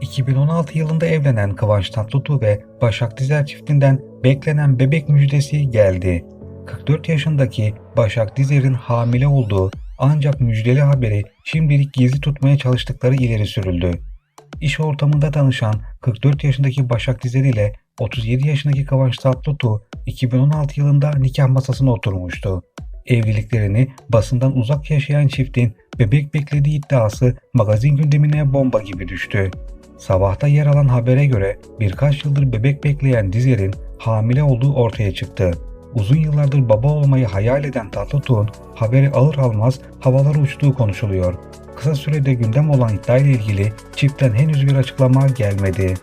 2016 yılında evlenen Kıvanç Tatlıtuğ ve Başak Dizer çiftinden beklenen bebek müjdesi geldi. 44 yaşındaki Başak Dizer'in hamile olduğu ancak müjdeli haberi şimdilik gizli tutmaya çalıştıkları ileri sürüldü. İş ortamında tanışan 44 yaşındaki Başak Dizer ile 37 yaşındaki Kıvanç Tatlıtuğ 2016 yılında nikah masasına oturmuştu. Evliliklerini basından uzak yaşayan çiftin bebek beklediği iddiası magazin gündemine bomba gibi düştü. Sabahta yer alan habere göre birkaç yıldır bebek bekleyen Dizer'in hamile olduğu ortaya çıktı. Uzun yıllardır baba olmayı hayal eden Tatlıtuğ'un haberi alır almaz havalara uçtuğu konuşuluyor. Kısa sürede gündem olan iddiayla ilgili çiftten henüz bir açıklama gelmedi.